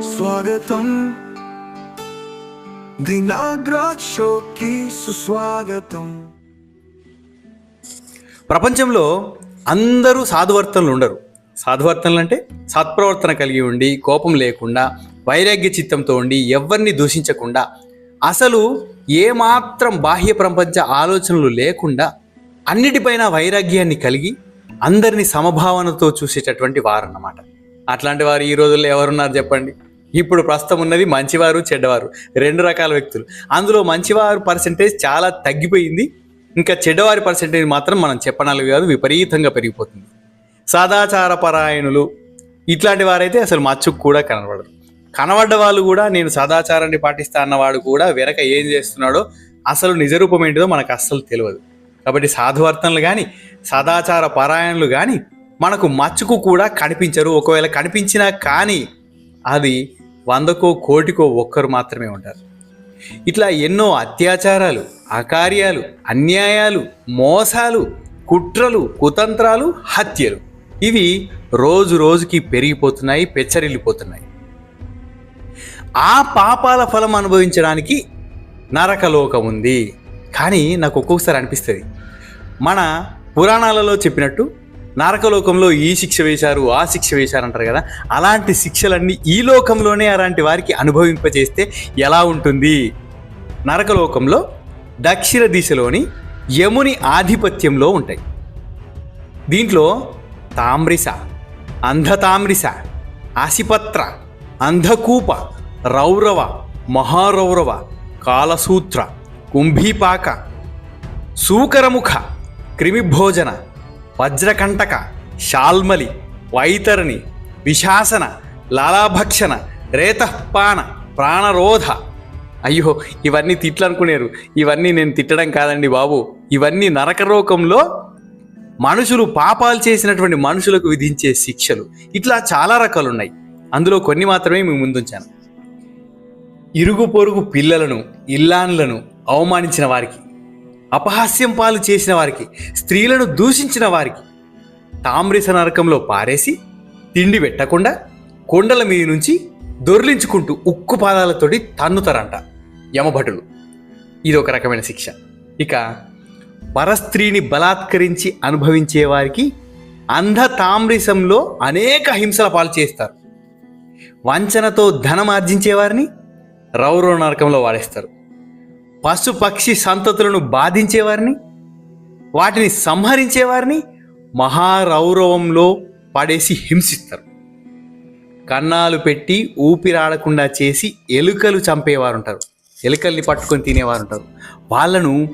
స్వాగతం దినాగ్రాజ్ షోకి సుస్వాగతం ప్రపంచంలో అందరూ సాధువర్తనలు ఉండరు. సాధువర్తనలు అంటే సత్ప్రవర్తన కలిగి ఉండి కోపం లేకుండా వైరాగ్య చిత్తంతో ఉండి ఎవరిని దూషించకుండా అసలు ఏమాత్రం బాహ్య ప్రపంచ ఆలోచనలు లేకుండా అన్నిటిపైన వైరాగ్యాన్ని కలిగి అందరినీ సమభావనతో చూసేటటువంటి వారన్నమాట. అట్లాంటి వారు ఈ రోజుల్లో ఎవరున్నారు చెప్పండి? ఇప్పుడు ప్రస్తుతం ఉన్నది మంచివారు చెడ్డవారు. రెండు రకాల వ్యక్తులు. అందులో మంచివారు పర్సంటేజ్ చాలా తగ్గిపోయింది. ఇంకా చెడ్డవారి పర్సంటేజ్ మాత్రం మనం చెప్పనాలి కాదు విపరీతంగా పెరిగిపోతుంది. సదాచార పరాయణులు ఇట్లాంటి వారైతే అసలు మచ్చుకు కూడా కనబడదు కనబడ్డ వాళ్ళు కూడా నేను సదాచారాన్ని పాటిస్తా అన్నవాడు కూడా వెనక ఏం చేస్తున్నాడో అసలు నిజరూపం ఏంటిదో మనకు అస్సలు తెలియదు. కాబట్టి సాధువర్తనలు కానీ సదాచార పరాయణులు కానీ మనకు మచ్చుకు కూడా కనిపించరు. ఒకవేళ కనిపించినా కానీ అది వందకో కోటికో ఒక్కరు మాత్రమే ఉంటారు. ఇట్లా ఎన్నో అత్యాచారాలు అకార్యాలు అన్యాయాలు మోసాలు కుట్రలు కుతంత్రాలు హత్యలు. ఇవి రోజు రోజుకి పెరిగిపోతున్నాయి పెచ్చరిల్లిపోతున్నాయి. ఆ పాపాల ఫలం అనుభవించడానికి నరకలోకం ఉంది. కానీ నాకు ఒక్కొక్కసారి అనిపిస్తుంది. మన పురాణాలలో చెప్పినట్టు నరకలోకంలో ఈ శిక్ష వేశారు ఆ శిక్ష వేశారు అంటారు కదా. అలాంటి శిక్షలన్నీ ఈ లోకంలోనే అలాంటి వారికి అనుభవింపచేస్తే ఎలా ఉంటుంది? నరకలోకంలో దక్షిణ దిశలోని యముని ఆధిపత్యంలో ఉంటాయి. దీంట్లో తామ్రిస అంధతామ్రిస ఆసిపత్ర అంధకూప రౌరవ మహారౌరవ కాలసూత్ర కుంభీపాక సూకరముఖ క్రిమిభోజన వజ్రకంటక శాల్మలి వైతరణి విశాసన లాలాభక్షణ రేతపాన ప్రాణరోధ. అయ్యో ఇవన్నీ తిట్లు అనుకునేరు ఇవన్నీ నేను తిట్టడం కాదండి బాబు. ఇవన్నీ నరకరోకంలో మనుషులు పాపాలు చేసినటువంటి మనుషులకు విధించే శిక్షలు. ఇట్లా చాలా రకాలు ఉన్నాయి అందులో కొన్ని మాత్రమే మీ ముందుంచాను. ఇరుగు పొరుగు పిల్లలను ఇల్లాన్లను అవమానించిన వారికి అపహాస్యం పాలు చేసిన వారికి స్త్రీలను దూషించిన వారికి తామ్రిస నరకంలో పారేసి తిండి పెట్టకుండా కొండల మీద నుంచి దొర్లించుకుంటూ ఉక్కు పాదాలతోటి తన్నుతారంట యమభటులు. ఇది ఒక రకమైన శిక్ష. ఇక పరస్త్రీని బలాత్కరించి అనుభవించే వారికి అంధ తామ్రిసంలో అనేక హింసల పాలు చేస్తారు. వంచనతో ధనం ఆర్జించేవారిని రౌరవ నరకంలో వాడేస్తారు. పశు పక్షి సంతతులను బాధించేవారిని వాటిని సంహరించేవారిని మహారౌరవంలో పడేసి హింసిస్తారు. కన్నాలు పెట్టి ఊపిరాడకుండా చేసి ఎలుకలు చంపేవారు ఉంటారు ఎలుకల్ని పట్టుకొని తినేవారు ఉంటారు వాళ్ళను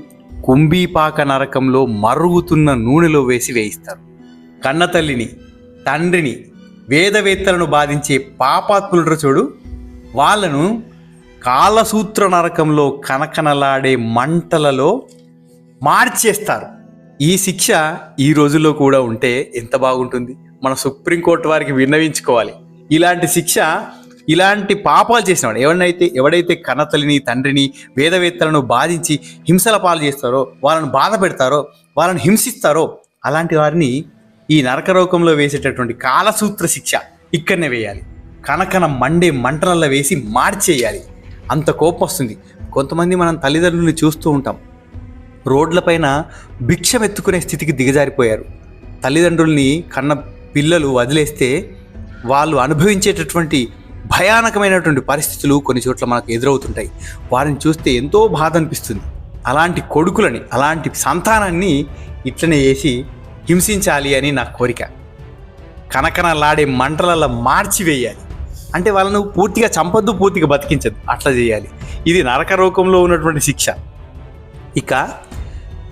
కుంభీపాక నరకంలో మరుగుతున్న నూనెలో వేసి వేయిస్తారు. కన్న తల్లిని తండ్రిని వేదవేత్తలను బాధించే పాపాత్ములు చూడు. వాళ్ళను కాలసూత్ర నరకంలో కనకనలాడే మంటలలో మార్చేస్తారు. ఈ శిక్ష ఈ రోజుల్లో కూడా ఉంటే ఎంత బాగుంటుంది? మన సుప్రీంకోర్టు వారికి విన్నవించుకోవాలి. ఇలాంటి శిక్ష ఇలాంటి పాపాలు చేసినవాడు ఎవరినైతే ఎవడైతే కన్నతల్లిని తండ్రిని వేదవేత్తలను బాధించి హింసల పాలు చేస్తారో వాళ్ళని బాధ పెడతారో వాళ్ళని హింసిస్తారో అలాంటి వారిని ఈ నరకరోకంలో వేసేటటువంటి కాలసూత్ర శిక్ష ఇక్కడనే వేయాలి. కనకన మండే మంటలలో వేసి మార్చేయాలి. అంత కోపం వస్తుంది. కొంతమంది మనం తల్లిదండ్రుల్ని చూస్తూ ఉంటాం. రోడ్లపైన భిక్షం ఎత్తుకునే స్థితికి దిగజారిపోయారు. తల్లిదండ్రుల్ని కన్న పిల్లలు వదిలేస్తే వాళ్ళు అనుభవించేటటువంటి భయానకమైనటువంటి పరిస్థితులు కొన్ని చోట్ల మనకు ఎదురవుతుంటాయి. వారిని చూస్తే ఎంతో బాధ అనిపిస్తుంది. అలాంటి కొడుకులని అలాంటి సంతానాన్ని ఇట్లనే చేసి హింసించాలి అని నా కోరిక. కనకనలాడే మంటలలో మార్చివేయాలి. అంటే వాళ్ళను పూర్తిగా చంపద్దు పూర్తిగా బతికించద్దు. అట్లా చేయాలి. ఇది నరక రూపంలో ఉన్నటువంటి శిక్ష. ఇక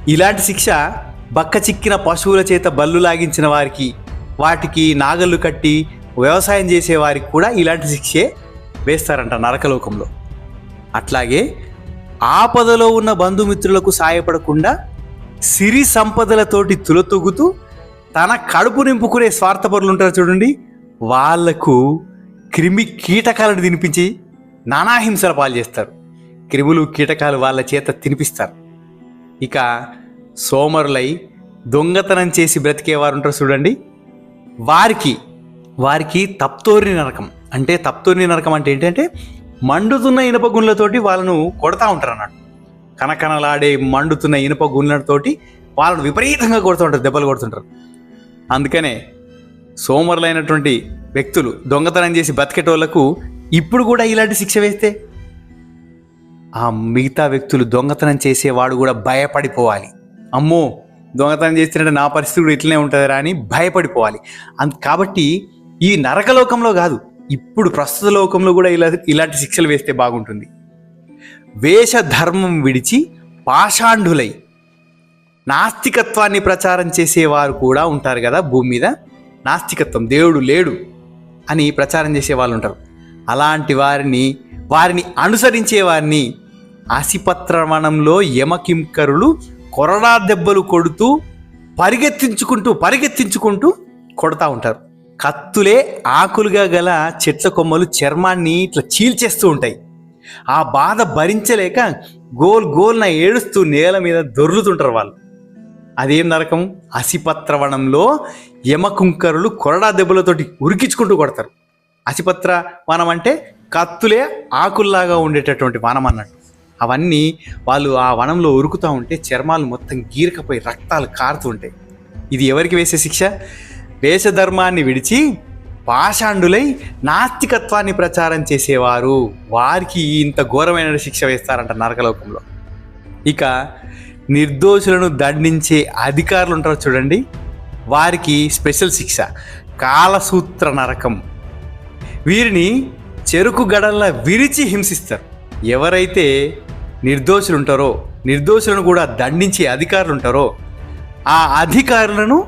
ఇలాంటి శిక్ష బక్క చిక్కిన పశువుల చేత బల్లు లాగించిన వారికి వాటికి నాగళ్ళు కట్టి వ్యవసాయం చేసే వారికి కూడా ఇలాంటి శిక్షే వేస్తారంట నరకలోకంలో అట్లాగే ఆపదలో ఉన్న బంధుమిత్రులకు సాయపడకుండా సిరి సంపదలతోటి తులతూగుతూ తన కడుపు నింపుకునే స్వార్థపరులు ఉంటారు చూడండి. వాళ్ళకు క్రిమి కీటకాలను తినిపించి నానాహింసల పాలు చేస్తారు. క్రిములు కీటకాలు వాళ్ళ చేత తినిపిస్తారు. ఇక సోమరులై దొంగతనం చేసి బ్రతికేవారు ఉంటారు చూడండి. వారికి వారికి తప్తోరిని నరకం. అంటే తప్తోరిని నరకం అంటే ఏంటంటే మండుతున్న ఇనుప గుండ్లతోటి వాళ్ళను కొడతా ఉంటారు అన్నట్టు కనకనలాడే మండుతున్న ఇనుప గుండ్లతోటి వాళ్ళను విపరీతంగా కొడుతూ ఉంటారు దెబ్బలు కొడుతుంటారు. అందుకనే సోమరులైనటువంటి వ్యక్తులు దొంగతనం చేసి బతికేటోళ్ళకు ఇప్పుడు కూడా ఇలాంటి శిక్ష వేస్తే? ఆ మిగతా వ్యక్తులు దొంగతనం చేసేవాడు కూడా భయపడిపోవాలి. అమ్మో దొంగతనం చేస్తున్నట్టు నా పరిస్థితి కూడా ఇట్లనే ఉంటుందిరా అని భయపడిపోవాలి. అంత కాబట్టి ఈ నరకలోకంలో కాదు ఇప్పుడు ప్రస్తుత లోకంలో కూడా ఇలా ఇలాంటి శిక్షలు వేస్తే బాగుంటుంది. వేషధర్మం విడిచి పాషాండులై నాస్తికత్వాన్ని ప్రచారం చేసేవారు కూడా ఉంటారు కదా భూమి మీద. నాస్తికత్వం దేవుడు లేడు. అని ప్రచారం చేసే వాళ్ళు ఉంటారు. అలాంటి వారిని వారిని అనుసరించే వారిని ఆసిపత్రవణంలో యమకింకరులు కొరడా దెబ్బలు కొడుతూ పరిగెత్తించుకుంటూ పరిగెత్తించుకుంటూ కొడతా ఉంటారు. కత్తులే ఆకులుగా గల చెట్ల కొమ్మలు చర్మాన్ని ఇట్లా చీల్చేస్తూ ఉంటాయి. ఆ బాధ భరించలేక గోల్ గోల్న ఏడుస్తూ నేల మీద దొర్లుతుంటారు వాళ్ళు. అదేం నరకం అసిపత్రవనంలో యమకుంకరులు కొరడా దెబ్బలతోటి ఉరికించుకుంటూ కొడతారు. అసిపత్ర వనం అంటే కత్తులే ఆకుల్లాగా ఉండేటటువంటి వనం అన్నట్టు. అవన్నీ వాళ్ళు ఆ వనంలో ఉరుకుతూ ఉంటే చర్మాలు మొత్తం గీరకపోయి రక్తాలు కారుతూ ఉంటాయి. ఇది ఎవరికి వేసే శిక్ష? వేషధర్మాన్ని విడిచి పాషాండులై నాస్తికత్వాన్ని ప్రచారం చేసేవారు. వారికి ఇంత ఘోరమైన శిక్ష వేస్తారంట నరకలోకంలో. ఇక నిర్దోషులను దండించే అధికారులు ఉంటారు చూడండి. వారికి స్పెషల్ శిక్ష కాలసూత్ర నరకం. వీరిని చెరుకు గడల్లా విరిచి హింసిస్తారు. ఎవరైతే నిర్దోషులు ఉంటారో నిర్దోషులను కూడా దండించే అధికారులు ఉంటారో ఆ అధికారులను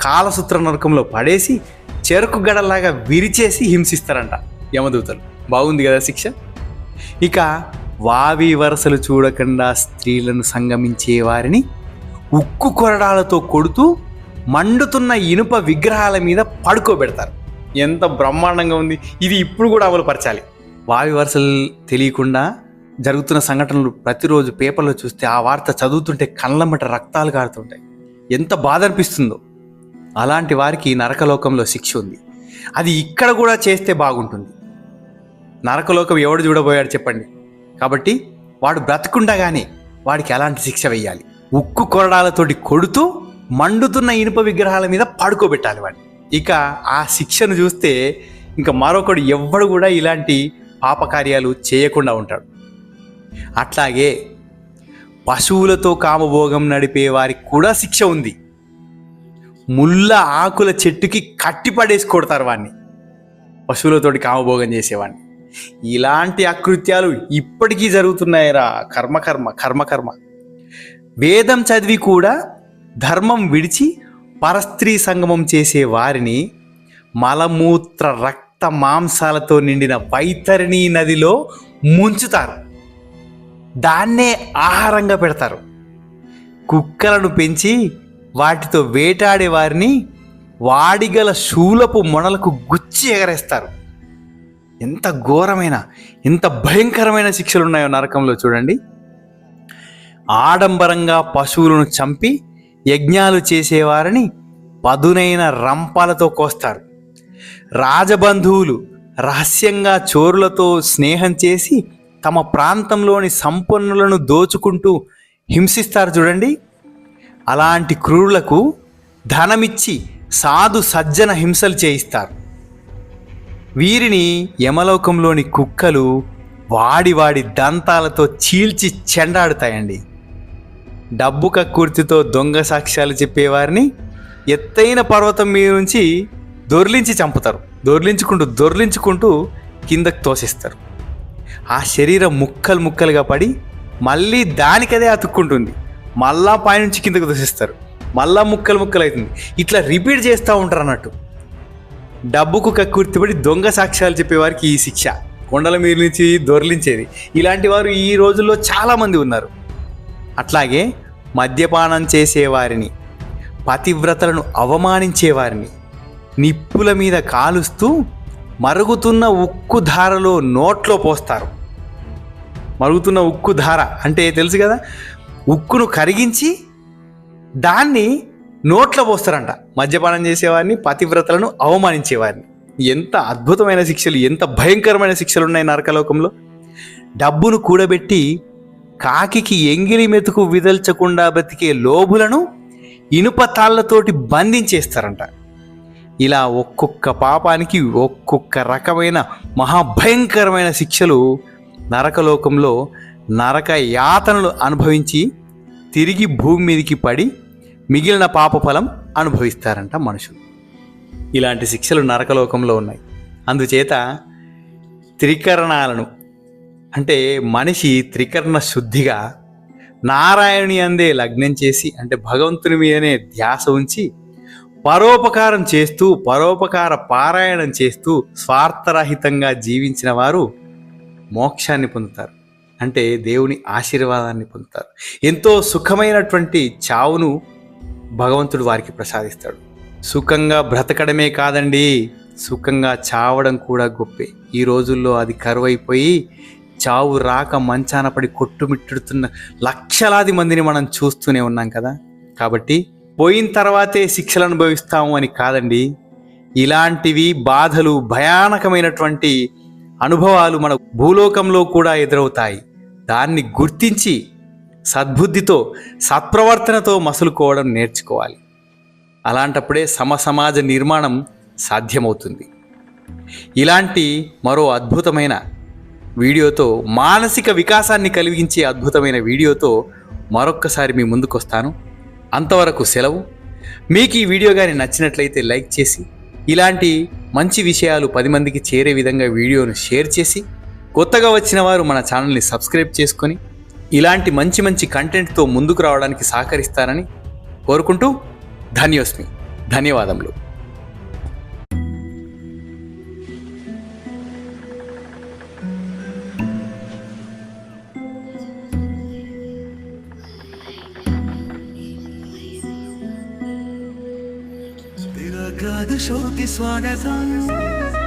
కాలసూత్ర నరకంలో పడేసి చెరుకు గడలాగా విరిచేసి హింసిస్తారంట యమదూతలు. బాగుంది కదా శిక్ష? ఇక వావి వరసలు చూడకుండా స్త్రీలను సంగమించే వారిని ఉక్కు కొరడాలతో కొడుతూ మండుతున్న ఇనుప విగ్రహాల మీద పడుకోబెడతారు. ఎంత బ్రహ్మాండంగా ఉంది. ఇది ఇప్పుడు కూడా అమలుపరచాలి వావి వరుసలు తెలియకుండా జరుగుతున్న సంఘటనలు ప్రతిరోజు పేపర్లో చూస్తే ఆ వార్త చదువుతుంటే కళ్ళమట రక్తాలు కారుతుంటాయి. ఎంత బాధ అనిపిస్తుందో అలాంటి వారికి నరకలోకంలో శిక్ష ఉంది. అది ఇక్కడ కూడా చేస్తే బాగుంటుంది. నరకలోకం ఎవడు చూడబోయాడు చెప్పండి. కాబట్టి వాడు బ్రతకుండగానే వాడికి ఎలాంటి శిక్ష వేయాలి ఉక్కు కొరడాలతోటి కొడుతూ మండుతున్న ఇనుప విగ్రహాల మీద పడుకోబెట్టాలి వాడిని. ఇక ఆ శిక్షను చూస్తే ఇంకా మరొకడు ఎవ్వడు కూడా ఇలాంటి పాపకార్యాలు చేయకుండా ఉంటాడు. అట్లాగే పశువులతో కామభోగం నడిపే వారికి కూడా శిక్ష ఉంది. ముళ్ళ ఆకుల చెట్టుకి కట్టి పడేసి కొడతారు వాడిని. పశువులతోటి కామభోగం చేసేవాడిని. ఇలాంటి అకృత్యాలు ఇప్పటికీ జరుగుతున్నాయిరా. కర్మకర్మ కర్మకర్మ వేదం చదివి కూడా ధర్మం విడిచి పరస్త్రీ సంగమం చేసే వారిని మలమూత్ర రక్త మాంసాలతో నిండిన వైతరిణి నదిలో ముంచుతారు. దాన్నే ఆహారంగా పెడతారు. కుక్కలను పెంచి వాటితో వేటాడే వారిని వాడిగల శూలపు మొనలకు గుచ్చి ఎగరేస్తారు. ఎంత ఘోరమైన ఎంత భయంకరమైన శిక్షలు ఉన్నాయో నరకంలో చూడండి. ఆడంబరంగా పశువులను చంపి యజ్ఞాలు చేసేవారిని పదునైన రంపాలతో కోస్తారు. రాజబంధువులు రహస్యంగా చోరులతో స్నేహం చేసి తమ ప్రాంతంలోని సంపన్నులను దోచుకుంటూ హింసిస్తారు చూడండి. అలాంటి క్రూరులకు ధనమిచ్చి సాధు సజ్జన హింసలు చేయిస్తారు. వీరిని యమలోకంలోని కుక్కలు వాడి వాడి దంతాలతో చీల్చి చెండాడుతాయండి. డబ్బు కక్కుర్తితో దొంగ సాక్ష్యాలు చెప్పేవారిని ఎత్తైన పర్వతం మీద నుంచి దొర్లించి చంపుతారు. దొర్లించుకుంటూ దొర్లించుకుంటూ కిందకు తోసిస్తారు. ఆ శరీరం ముక్కలు ముక్కలుగా పడి మళ్ళీ దానికదే అతుక్కుంటుంది. మళ్ళా పైనుంచి కిందకు తోసిస్తారు. మళ్ళా ముక్కలు ముక్కలు అవుతుంది ఇట్లా రిపీట్ చేస్తూ ఉంటారు అన్నట్టు డబ్బుకు కక్కుర్తిపడి దొంగ సాక్ష్యాలు చెప్పేవారికి ఈ శిక్ష. కొండల మీద నుంచి దొర్లించేది. ఇలాంటి వారు ఈ రోజుల్లో చాలామంది ఉన్నారు. అట్లాగే మద్యపానం చేసేవారిని పతివ్రతలను అవమానించేవారిని నిప్పుల మీద కాలుస్తూ మరుగుతున్న ఉక్కు ధారలో నోట్లో పోస్తారు. మరుగుతున్న ఉక్కు ధార అంటే తెలుసు కదా? ఉక్కును కరిగించి దాన్ని నోట్లో పోస్తారంట. మద్యపానం చేసేవారిని పతివ్రతలను అవమానించేవారిని. ఎంత అద్భుతమైన శిక్షలు ఎంత భయంకరమైన శిక్షలు ఉన్నాయి నరకలోకంలో. డబ్బును కూడబెట్టి కాకికి ఎంగిలి మెతుకు విదల్చకుండా బతికే లోబులను ఇనుప తాళ్ళతోటి బంధించేస్తారంట. ఇలా ఒక్కొక్క పాపానికి ఒక్కొక్క రకమైన మహాభయంకరమైన శిక్షలు నరకలోకంలో నరక యాతనలు అనుభవించి తిరిగి భూమి మీదకి పడి మిగిలిన పాపఫలం అనుభవిస్తారంట మనుషులు. ఇలాంటి శిక్షలు నరకలోకంలో ఉన్నాయి. అందుచేత త్రికరణాలను అంటే మనిషి త్రికరణ శుద్ధిగా నారాయణి అందే లగ్నం చేసి అంటే భగవంతుని మీదనే ధ్యాస ఉంచి పరోపకారం చేస్తూ పరోపకార పారాయణం చేస్తూ స్వార్థరహితంగా జీవించిన వారు మోక్షాన్ని పొందుతారు. అంటే దేవుని ఆశీర్వాదాన్ని పొందుతారు. ఎంతో సుఖమైనటువంటి చావును భగవంతుడు వారికి ప్రసాదిస్తాడు. సుఖంగా బ్రతకడమే కాదండి సుఖంగా చావడం కూడా గొప్పే. ఈ రోజుల్లో అది కరువైపోయి చావు రాక మంచాన పడి కొట్టుమిట్టుడుతున్న లక్షలాది మందిని మనం చూస్తూనే ఉన్నాం కదా. కాబట్టి పోయిన తర్వాతే శిక్షలు అనుభవిస్తాము అని కాదండి. ఇలాంటివి బాధలు భయానకమైనటువంటి అనుభవాలు మన భూలోకంలో కూడా ఎదురవుతాయి. దాన్ని గుర్తించి సద్బుద్ధితో సత్ప్రవర్తనతో మసులుకోవడం నేర్చుకోవాలి. అలాంటప్పుడే సమసమాజ నిర్మాణం సాధ్యమవుతుంది. ఇలాంటి మరో అద్భుతమైన వీడియోతో మానసిక వికాసాన్ని కలిగించే అద్భుతమైన వీడియోతో మరొక్కసారి మీ ముందుకు వస్తాను అంతవరకు సెలవు. మీకు ఈ వీడియో కానీ నచ్చినట్లయితే లైక్ చేసి ఇలాంటి మంచి విషయాలు పది మందికి చేరే విధంగా వీడియోను షేర్ చేసి కొత్తగా వచ్చిన వారు మన ఛానల్ని సబ్స్క్రైబ్ చేసుకొని ఇలాంటి మంచి మంచి కంటెంట్తో ముందుకు రావడానికి సహకరిస్తారని కోరుకుంటూ ధన్యోస్మి. ధన్యవాదములు. స్వాగతం.